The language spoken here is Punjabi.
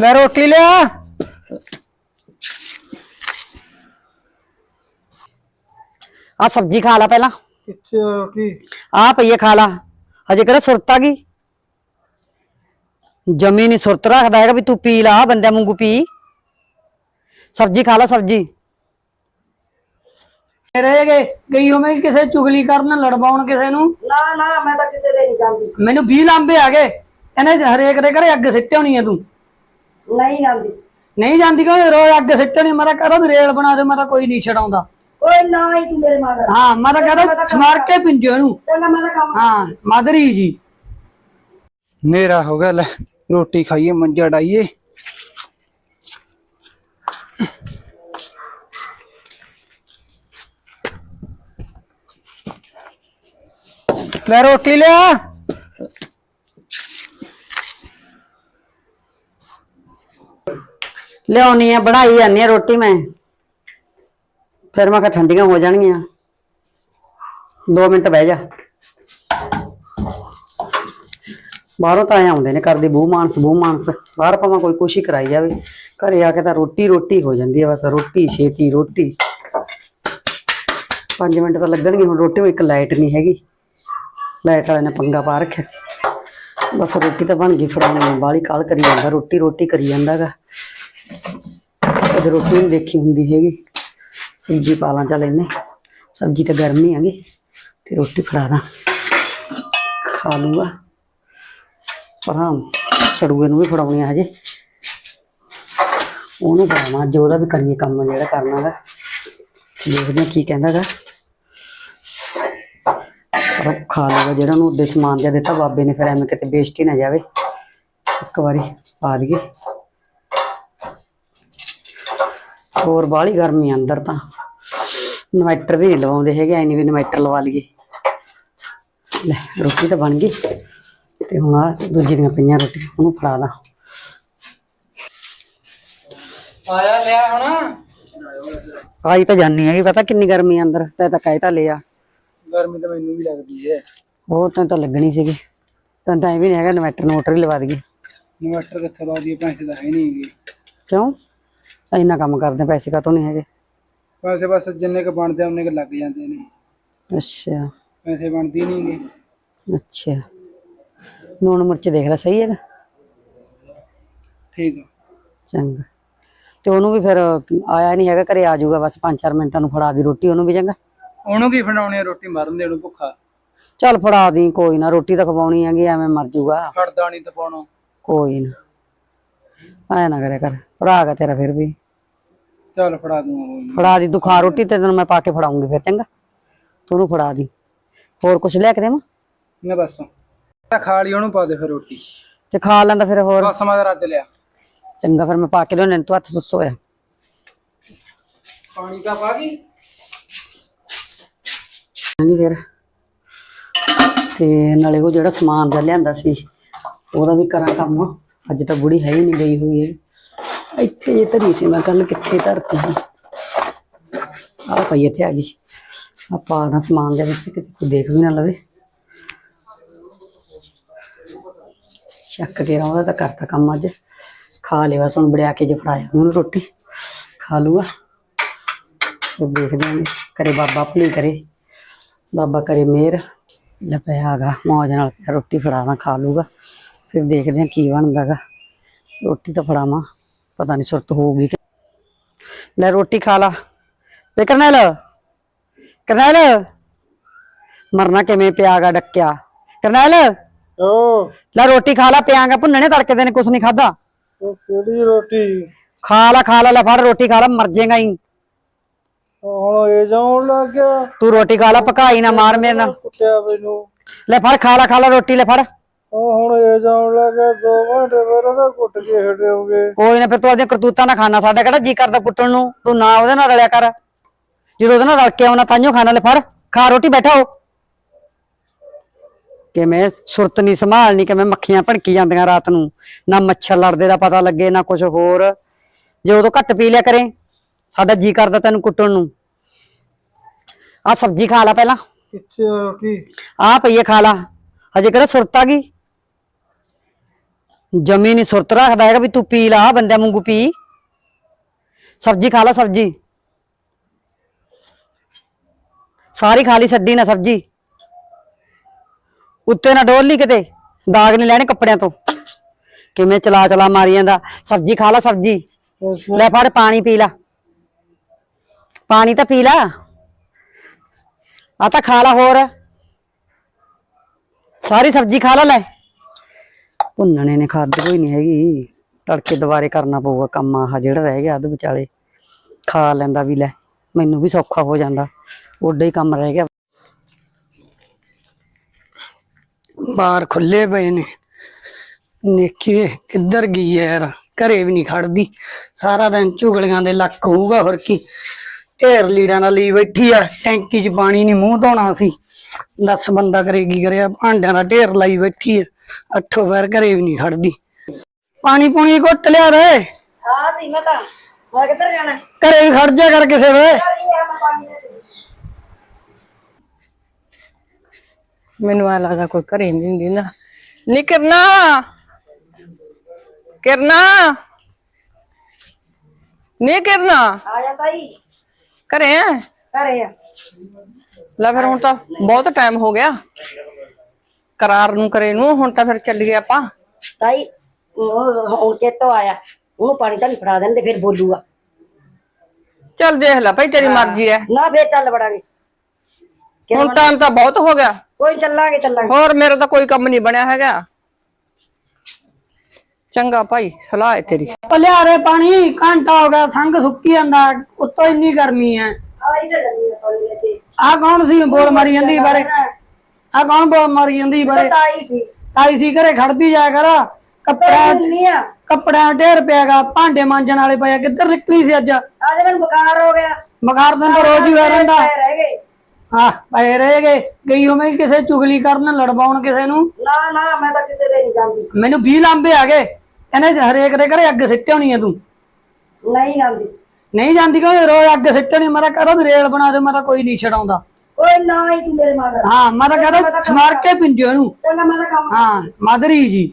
ਲੈ ਰੋਟੀ ਲਿਆ। ਆ ਸਬਜ਼ੀ ਖਾ ਲਾ ਪਹਿਲਾਂ। ਕਿੱਥੇ ਆ ਰੋਟੀ ਆ ਪਈਏ ਖਾ ਲਾ। ਹਜੇ ਕਿਹੜਾ ਸੁਰਤ ਆ ਗਈ? ਜਮੀ ਨਹੀਂ ਸੁਰਤ ਰੱਖਦਾ ਹੈਗਾ ਵੀ ਤੂੰ ਪੀ ਲਾ ਬੰਦਿਆਂ ਵਾਂਗੂ ਪੀ। ਸਬਜ਼ੀ ਖਾ ਲਾ ਸਬਜ਼ੀ। ਰਹਿ ਗਏ। ਗਈ ਹੋਵੇਂ ਕਿਸੇ ਚੁਗਲੀ ਕਰਨ ਲੜਵਾਉਣ ਕਿਸੇ ਨੂੰ। ਨਾ ਨਾ ਮੈਂ ਤਾਂ ਕਿਸੇ ਦੇ ਨਹੀਂ ਜਾਂਦੀ। ਮੈਨੂੰ 20 ਲਾਂਬੇ ਆ ਗਏ। ਇਹਨੇ ਹਰੇਕ ਦੇ ਘਰੇ ਅੱਗ ਸਿੱਟੇ ਹੋਣੀ ਆ ਤੂੰ। ਨਹੀਂ ਜਾਂਦੀ। ਨਹੀਂ ਜਾਂਦੀ ਕਿਉਂ? ਰੋਜ਼ ਅੱਗ ਸਿੱਟਣੀ ਮੈਂ ਤਾਂ ਕਹਦਾ ਵੀ ਰੇਲ ਬਣਾ ਦੇ ਮੈਂ ਤਾਂ ਕੋਈ ਨਹੀਂ ਛਡਾਉਂਦਾ। ਓਏ ਨਾ ਹੀ ਤੂੰ ਮੇਰੇ ਮਗਰ। ਹਾਂ ਮੈਂ ਤਾਂ ਕਹਦਾ ਸਮਾਰ ਕੇ ਪਿੰਜੋ ਨੂੰ ਚੰਗਾ ਮੈਂ ਤਾਂ ਕੰਮ ਹਾਂ ਮਾਦਰੀ ਜੀ। ਨੇਰਾ ਹੋ ਗਿਆ ਲੈ ਰੋਟੀ ਖਾਈਏ ਮੰਜਾ ਡਾਈਏ ਲੈ ਰੋਟੀ ਲਿਆ। ਲਿਆਉਣੀ ਆ, ਬਣਾਈ ਜਾਂਦੀ ਆ ਰੋਟੀ ਮੈਂ। ਫਿਰ ਮੈਂ ਕਿਹਾ ਠੰਡੀਆਂ ਹੋ ਜਾਣਗੀਆਂ। 2 ਮਿੰਟ ਬਹਿ ਜਾ। ਬਾਹਰੋਂ ਤਾਂ ਆਉਂਦੇ ਨੇ ਘਰ ਕਰਦੇ ਬੂ ਮਾਨਸ ਬੂ ਮਾਨਸ। ਬਾਹਰ ਭਾਵੇਂ ਕੋਈ ਕੁਛ ਹੀ ਕਰਾਈ ਜਾਵੇ। ਘਰੇ ਆ ਕੇ ਤਾਂ ਰੋਟੀ ਰੋਟੀ ਹੋ ਜਾਂਦੀ ਹੈ ਬਸ। ਰੋਟੀ, ਛੇਤੀ, ਰੋਟੀ। 5 ਮਿੰਟ ਤਾਂ ਲੱਗਣਗੇ, ਹੁਣ ਰੋਟੀ ਨੂੰ ਇੱਕ ਲਾਈਟ ਨਹੀਂ ਹੈਗੀ। ਲਾਈਟ ਵਾਲੇ ਨੇ ਪੰਗਾ ਪਾ ਰੱਖਿਆ। ਬਸ ਰੋਟੀ ਤਾਂ ਬਣ ਗਈ, ਫੜਾਉਣੀ ਬਾਲੀ ਕਾਲ ਕਰੀ ਜਾਂਦਾ, ਰੋਟੀ ਰੋਟੀ ਕਰੀ ਜਾਂਦਾਗਾ। ਕਦੇ ਰੋਟੀ ਨਹੀਂ ਦੇਖੀ ਹੁੰਦੀ ਹੈਗੀ। ਸਬਜ਼ੀ ਪਾ ਲਾਂ, ਚੱਲ ਇਹਨੇ। ਸਬਜ਼ੀ ਤਾਂ ਗਰਮੀ ਹੈਗੀ, ਤੇ ਰੋਟੀ ਫੜਾ ਦਾਂ। ਖਾ ਲੂਗਾ। ਪਰ ਸੜੂਏ ਨੂੰ ਵੀ ਫੜਾਉਣੀ ਆ ਹਜੇ। ਉਹਨੂੰ ਫੜਾਉਣਾ ਅੱਜ ਉਹਦਾ ਵੀ ਕਰੀਏ ਕੰਮ ਜਿਹੜਾ ਕਰਨਾ ਗਾ। ਦੇਖਦੇ ਹਾਂ ਕੀ ਕਹਿੰਦਾਗਾ ਪਰ ਖਾ ਲਊਗਾ ਜਿਹੜਾ ਉਹਨੂੰ ਉਹਦੇ ਸਮਾਨ ਜਿਹਾ ਦਿੱਤਾ, ਬਾਬੇ ਨੇ ਫਿਰ ਐਵੇਂ ਕਿਤੇ ਬੇਇੱਜ਼ਤੀ ਨਾ ਜਾਵੇ। ਇੱਕ ਵਾਰੀ ਪਾ ਦਈਏ। ਹੋਰ ਬਾਹਲੀ ਗਰਮੀ ਆ ਅੰਦਰ ਤਾਂ। ਇਨਵਰਟਰ ਵੀ ਨਹੀਂ ਲਵਾਉਂਦੇ ਹੈਗੇ ਐ ਨਹੀਂ ਵੀ ਇਨਵਰਟਰ ਲਵਾ ਲਈਏ। ਲੈ ਰੋਟੀ ਤਾਂ ਬਣ ਗਈ। ਤੇ ਹੁਣ ਆ ਦੂਜੀ ਦੀਆਂ ਪਈਆਂ ਰੋਟੀਆਂ ਉਹਨੂੰ ਫੜਾ ਦਾਂ। ਆਇਆ ਲਿਆ ਹੁਣ। ਆਈ ਤਾਂ ਜਾਨੀ ਹੈਗੀ ਪਤਾ ਕਿੰਨੀ ਗਰਮੀ ਆ ਅੰਦਰ ਤੈ ਤਾਂ ਕਹਿ ਤਾਂ ਲਿਆ। ਗਰਮੀ ਤਾਂ ਮੈਨੂੰ ਵੀ ਲੱਗਦੀ ਹੈ ਉਹ ਤਾਂ ਤਾਂ ਲੱਗਣੀ ਸੀਗੀ। ਤਾਂ ਤਾਂ ਐਵੇਂ ਨਹੀਂ ਹੈਗਾ ਇਨਵਰਟਰ ਨੋਟਰ ਹੀ ਲਵਾ ਦਈਏ। ਇਨਵਰਟਰ ਕਿੱਥੇ ਲਾ ਦਈਏ ਪੈਸੇ ਤਾਂ ਹੈ ਨਹੀਂ ਹੈਗੇ। ਕਿਉਂ? ਇੰਨਾ ਕੰਮ ਕਰਦੇ ਪੈਸੇ ਕਾਤੋਂ ਨਹੀਂ ਹੈਗੇ। ਪੈਸੇ ਬਸ ਜਿੰਨੇ ਕ ਬਣਦੇ ਆ ਉਹਨੇ ਕ ਲੱਗ ਜਾਂਦੇ ਨੇ। ਅੱਛਾ। ਪੈਸੇ ਬਣਦੇ ਨਹੀਂ ਹੈਗੇ ਅੱਛਾ। ਲੂਣ ਮਿਰਚ ਦੇਖ ਲੈ ਸਹੀ ਹੈਗਾ? ਠੀਕ ਆ। ਚੰਗਾ। ਤੇ ਉਹਨੂੰ ਵੀ ਫਿਰ ਆਇਆ ਨਹੀਂ ਹੈਗਾ ਘਰੇ ਆ ਜਾਊਗਾ ਬਸ 5-4 ਮਿੰਟਾਂ ਨੂੰ ਫੜਾ ਦੀ ਰੋਟੀ ਉਹਨੂੰ ਵੀ ਚੰਗਾ? ਉਹਨੂੰ ਕੀ ਫੜਾਉਣੀ ਆ ਰੋਟੀ ਮਰਨ ਦੇ ਨੂੰ ਭੁੱਖਾ। ਚੱਲ ਫੜਾ ਦੀ ਕੋਈ ਨਾ ਰੋਟੀ ਤਾਂ ਖਵਾਉਣੀ ਹੈਗੀ ਐਵੇਂ ਮਰ ਜਾਊਗਾ ਫੜਦਾ ਨਹੀਂ ਤਪਾਉਣਾ ਕੋਈ ਨਾ। ਐ ਨਾ ਕਰਿਆ ਕਰ ਭਰਾ ਗਾ ਤੇਰਾ ਫਿਰ ਵੀ। ਚੱਲ ਫੜਾ ਦੂੰਗਾ ਨੀ। ਫੜਾ ਦੀ ਤੂੰ ਖਾ ਰੋਟੀ ਤੇ ਤੈਨੂੰ ਮੈਂ ਪਾ ਕੇ ਫੜਾਉਂਗੀ ਫਿਰ ਚੰਗਾ? ਤੂੰ ਉਹਨੂੰ ਫੜਾ ਦੀ। ਹੋਰ ਕੁਝ ਲੈ ਕੇ ਦੇਵਾਂ? ਨਾ ਬਸ। ਤਾਂ ਖਾ ਲਈ ਉਹਨੂੰ ਪਾ ਦੇ ਫਿਰ ਰੋਟੀ। ਤੇ ਖਾ ਲੈਂਦਾ ਫਿਰ ਹੋਰ। ਬਸ ਮੈਂ ਤਾਂ ਰੱਜ ਲਿਆ। ਚੰਗਾ ਫਿਰ ਮੈਂ ਪਾ ਕੇ ਲਿਆਉਣੇ ਤੂੰ ਹੱਥ ਸੁੱਤ ਹੋਇਆ। ਪਾਣੀ ਤਾਂ ਪਾ ਗਈ ਨਹੀਂ ਫਿਰ। ਤੇ ਨਾਲੇ ਉਹ ਜਿਹੜਾ ਸਮਾਨ ਦਾ ਲਿਆਂਦਾ ਸੀ ਉਹਦਾ ਵੀ ਕਰਾਂ ਕੰਮ। ਅੱਜ ਤਾਂ ਬੁੜੀ ਹੈ ਹੀ ਨਹੀਂ ਗਈ ਹੋਈ ਹੈ ਇੱਥੇ ਜੇ ਧਰੀ ਸੀ ਮੈਂ ਕੱਲ ਕਿੱਥੇ ਧਰਤੀ ਸੀ? ਆ ਪਈ ਇੱਥੇ ਆ ਗਈ। ਆਪਾਂ ਦਾ ਸਮਾਨ ਦੇ ਵਿੱਚ, ਕਿਤੇ ਕੋਈ ਦੇਖ ਵੀ ਨਾ ਲਵੇ। ਸ਼ੱਕ ਕੇ ਉਹਦਾ ਤਾਂ ਕਰਤਾ ਕੰਮ ਅੱਜ। ਖਾ ਲਿਆ ਬਸ, ਹੁਣ ਬੜਿਆ ਕੇ ਜੇ ਫੜਾਇਆ ਉਹਨੂੰ ਰੋਟੀ। ਖਾ ਲੂਗਾ। ਫਿਰ ਦੇਖਦੇ ਹਾਂ ਕਰੇ ਬਾਬਾ ਭਲੀ ਕਰੇ। ਬਾਬਾ ਕਰੇ ਮਿਹਰ। ਲੈ ਪਿਆ ਹੈਗਾ, ਮੌਜ ਨਾਲ ਰੋਟੀ ਫੜਾਵਾਂ ਖਾ ਲੂਗਾ। ਫਿਰ ਦੇਖਦੇ ਹਾਂ ਕੀ ਬਣਦਾਗਾ ਰੋਟੀ ਤਾਂ ਫੜਾਵਾਂ ਪਤਾ ਨਹੀਂ ਸੁਰਤ ਹੋਊਗੀ ਕਿ ਲੈ ਰੋਟੀ ਖਾ ਲਾ। ਤੇ ਕਰਨੈਲ ਕਰਨੈਲ ਮਰਨਾ ਕਿਵੇਂ ਪਿਆਗਾ ਡੱਕਿਆ। ਕਰਨੈਲ ਓ ਲੈ ਰੋਟੀ ਖਾ ਲਾ ਪਿਆਗਾ ਭੁੰਨਣੇ ਤੜਕੇ ਦੇ ਨੇ ਕੁਛ ਨਹੀਂ ਖਾਦਾ ਉਹ ਕਿਹੜੀ ਰੋਟੀ? ਖਾ ਲਾ ਖਾ ਲਾ ਲੈ ਫੜ ਰੋਟੀ ਖਾ ਲਾ ਮਰ ਜਾਏਗਾ ਹੀ ਹੁਣ ਇਹ ਜਾਉਣ ਲੱਗ ਗਿਆ। ਤੂੰ ਰੋਟੀ ਖਾ ਲਾ ਪਕਾਈ ਨਾ ਮਾਰ ਮੇਰੇ ਨਾਲ। ਕੁੱਟਿਆ ਮੈਨੂੰ। ਲੈ ਫੜ ਖਾ ਲਾ ਖਾ ਲਾ ਰੋਟੀ ਲੈ ਫੜ। ਉਹ ਹੁਣ ਇਹ ਜਾਉਣ ਲੱਗ ਗਿਆ 2 ਘੰਟੇ ਬਾਅਦ ਉਹਦਾ ਕੁੱਟ ਕੇ ਹਟਿਓਗੇ। ਕੋਈ ਨਾ ਫਿਰ ਤੂੰ ਉਹਦੀਆਂ ਕਰਤੂਤਾਂ ਨਾ ਖਾਣਾ ਸਾਡਾ ਕਿਹੜਾ ਜੀ ਕਰਦਾ ਕੁੱਟਣ ਨੂੰ? ਤੂੰ ਨਾ ਉਹਦੇ ਨਾਲ ਰਲਿਆ ਕਰ। ਜਦੋਂ ਉਹਦੇ ਨਾਲ ਰਲ ਕੇ ਆਉਣਾ ਤਾਂਿਓ ਖਾਣਾ ਲੈ ਫੜ। ਖਾ ਰੋਟੀ ਬੈਠਾ ਹੋ। ਕਿਵੇਂ ਸੁਰਤ ਨਹੀਂ ਸੰਭਾਲਣੀ ਕਿਵੇਂ ਮੱਖੀਆਂ ਭੜਕੀ ਜਾਂਦੀਆਂ ਰਾਤ ਨੂੰ। ਨਾ ਮੱਛਰ ਲੜਦੇ ਦਾ ਪਤਾ ਲੱਗੇ ਨਾ ਕੁਝ ਹੋਰ। ਜੇ ਉਦੋਂ ਘੱਟ ਪੀ ਲਿਆ ਕਰੇ ਸਾਡਾ ਜੀ ਕਰਦਾ ਤੈਨੂੰ ਕੁੱਟਣ ਨੂੰ। ਆ ਸਬਜ਼ੀ ਖਾ ਲਾ ਪਹਿਲਾਂ। ਕਿੱਥੇ ਰੋਟੀ ਆ ਪਈਏ ਖਾ ਲਾ। ਹਜੇ ਕਿਹੜਾ ਸੁਰਤ ਆ ਗਈ? ਜਮੀ ਨਹੀਂ ਸੁਰਤ ਰੱਖਦਾ ਹੈਗਾ ਵੀ ਤੂੰ ਪੀ ਲਾ ਬੰਦਿਆਂ ਵਾਂਗੂ ਪੀ। ਸਬਜ਼ੀ ਖਾ ਲਾ, ਸਬਜ਼ੀ। ਸਾਰੀ ਖਾ ਲਈ, ਛੱਡੀ ਨਾ ਸਬਜ਼ੀ। ਉੱਤੇ ਨਾ ਡੋਲ ਲਈ ਕਿਤੇ, ਦਾਗ ਨਹੀਂ ਲੈਣੇ ਕੱਪੜਿਆਂ ਤੋਂ। ਕਿਵੇਂ ਚਲਾ ਚਲਾ ਮਾਰੀ ਜਾਂਦਾ। ਸਬਜ਼ੀ ਖਾ ਲਾ, ਸਬਜ਼ੀ। ਲੈ ਫੜ, ਪਾਣੀ ਪੀ ਲਾ। ਪਾਣੀ ਤਾਂ ਪੀ ਲਾ। ਆ ਤਾਂ ਖਾ ਲਾ ਹੋਰ। ਸਾਰੀ ਸਬਜ਼ੀ ਖਾ ਲਾ, ਲੈ। ਭੁੰਨਣੇ ਨੇ, ਖਾਦ ਕੋਈ ਨਹੀਂ ਹੈਗੀ। ਤੜਕੇ ਦੁਬਾਰੇ ਕਰਨਾ ਪਊਗਾ ਕੰਮ ਆਹ ਜਿਹੜਾ ਰਹਿ ਗਿਆ, ਅੱਧ ਵਿਚਾਲੇ। ਖਾ ਲੈਂਦਾ ਵੀ ਲੈ, ਮੈਨੂੰ ਵੀ ਸੌਖਾ ਹੋ ਜਾਂਦਾ। ਓਡਾ ਹੀ ਕੰਮ ਰਹਿ ਗਿਆ। ਬਾਹਰ ਖੁੱਲੇ ਪਏ ਨੇ। ਦੇਖੀਏ ਕਿੱਧਰ ਗਈ ਯਾਰ, ਘਰੇ ਵੀ ਨਹੀਂ ਖੜਦੀ। ਸਾਰਾ ਦਿਨ ਝੁਗਲੀਆਂ ਦੇ ਲੱਕ ਹੋਊਗਾ ਹੋਰ ਕੀ। ਢੇਰ ਲੀੜਾਂ ਨਾਲ ਲਈ ਬੈਠੀ ਆ ਟੈਂਕੀ 'ਚ ਪਾਣੀ ਨਹੀਂ ਮੂੰਹ ਧੋਣਾ ਸੀ। ਦੱਸ ਬੰਦਾ ਕਰੇ ਕੀ ਕਰਿਆ ਭਾਂਡਿਆਂ ਦਾ ਢੇਰ ਲਾਈ ਬੈਠੀ ਆ ਅੱਠੋ ਪੈਰ ਘਰੇ ਵੀ ਨਹੀਂ ਖੜਦੀ। ਪਾਣੀ ਪੂਣੀ ਘੁੱਟ ਲਿਆ ਰੇ ਹਾਂ ਸੀ ਮੈਂ ਤਾਂ ਮੈਂ ਕਿੱਧਰ ਜਾਣਾ? ਘਰੇ ਵੀ ਖੜ ਜਾ ਕਰ ਕਿਸੇ ਵੇ। ਮੈਨੂੰ ਆ ਲੱਗਦਾ ਕੋਈ ਘਰੇ ਨਹੀਂ ਹੁੰਦੀ ਨਾ। ਨੀ ਕਿਰਨਾ। ਕਿਰਨਾ। ਨੀ ਕਿਰਨਾ। ਆ ਜਾ ਤਾਈ। ਘਰੇ ਆ। ਘਰੇ ਆ। ਲੈ ਫਿਰ ਹੁਣ ਤਾਂ ਬਹੁਤ ਟਾਈਮ ਹੋ ਗਿਆ। ਕਰਾਰ ਨੂੰ ਕਰੇ ਨੂੰ ਹੁਣ ਤਾਂ ਫਿਰ ਚੱਲੀਏ ਆਪਾਂ। ਤਾਈ ਉਹ ਹੁਣ ਚੇਤੋ ਆਇਆ ਉਹਨੂੰ ਪਾਣੀ ਤਾਂ ਨਹੀਂ ਫੜਾ ਦੇਣ ਤੇ ਫਿਰ ਬੋਲੂਗਾ। ਚੱਲ ਦੇਖ ਲੈ ਭਾਈ ਤੇਰੀ ਮਰਜ਼ੀ ਹੈ ਨਾ ਫੇਰ ਚੱਲ ਬੜਾਂਗੇ ਹੁਣ ਟਾਈਮ ਤਾਂ ਬਹੁਤ ਹੋ ਗਿਆ। ਕੋਈ ਚੱਲਾਂਗੇ ਚੱਲਾਂਗੇ। ਹੋਰ ਮੇਰਾ ਤਾਂ ਕੋਈ ਕੰਮ ਨਹੀਂ ਬਣਿਆ ਹੈਗਾ। ਚੰਗਾ ਭਾਈ ਸਲਾਹ ਹੈ ਤੇਰੀ। ਉਹ ਲਿਆ ਰੇ ਪਾਣੀ ਘੰਟਾ ਹੋ ਗਿਆ ਸੰਗ ਸੁੱਕੀ ਜਾਂਦਾ ਉੱਤੋਂ ਇੰਨੀ ਗਰਮੀ ਹੈ ਆ ਇਧਰ ਜੰਨੀ ਪਾਣੀ ਲੈ ਕੇ ਆ ਕੌਣ ਸੀ ਬੋਲ ਮਾਰੀ ਜਾਂਦੀ ਬਾਰੇ? ਆ ਕੌਣ ਬੋਲ ਮਾਰੀ ਜਾਂਦੀ ਬਾਰੇ? ਤਾਈ ਸੀ। ਤਾਈ ਸੀ ਘਰੇ ਖੜਦੀ ਜਾਇਆ ਕਰ। ਕੱਪੜਾ ਨਹੀਂ ਆ। ਕੱਪੜਿਆਂ ਢੇਰ ਪਿਆਗਾ ਭਾਂਡੇ ਮਾਂਜਣ ਵਾਲੇ ਪਏ ਆ। ਕਿੱਧਰ ਨਿਕਲੀ ਸੀ ਅੱਜ? ਅੱਜ ਮੈਨੂੰ ਬੁਖਾਰ ਹੋ ਗਿਆ। ਦਿਨ ਤਾਂ ਰੋਜ਼ ਹੀ ਹੋਇਆ ਰਹਿੰਦਾ ਪਏ ਰਹਿ ਗਏ। ਹਾਂ ਪਏ ਰਹਿ ਗਏ। ਗਈ ਹੋਵੇਂ ਕਿਸੇ ਚੁਗਲੀ ਕਰਨ ਲੜਵਾਉਣ ਕਿਸੇ ਨੂੰ? ਨਾ ਨਾ ਮੈਂ ਤਾਂ ਕਿਸੇ ਦੇ ਨਹੀਂ ਜਾਂਦੀ। ਮੈਨੂੰ 20 ਲਾਂਬੇ ਆ ਗਏ। ਇਹਨੇ ਹਰੇਕ ਦੇ ਘਰੇ ਅੱਗ ਸਿੱਟੇ ਹੋਣੀ ਆ ਤੂੰ। ਨਹੀਂ ਜਾਂਦੀ। ਨਹੀਂ ਜਾਂਦੀ ਕਿਉਂ? ਰੋਜ਼ ਅੱਗ ਸਿੱਟਣੀ ਮੈਂ ਤਾਂ ਕਹਦਾ ਵੀ ਰੇਲ ਬਣਾ ਦੇ ਮੈਂ ਤਾਂ ਕੋਈ ਨਹੀਂ ਛਡਾਉਂਦਾ। ਓਏ ਨਾ ਹੀ ਤੂੰ ਮੇਰੇ ਮਗਰ ਹਾਂ ਮੈਂ ਤਾਂ ਕਹਦਾ ਸਮਾਰ ਕੇ ਪਿੰਜੋ ਇਹਨੂੰ। ਚੰਗਾ ਮੈਂ ਤਾਂ ਕੰਮ ਹਾਂ ਮਾਦਰੀ ਜੀ।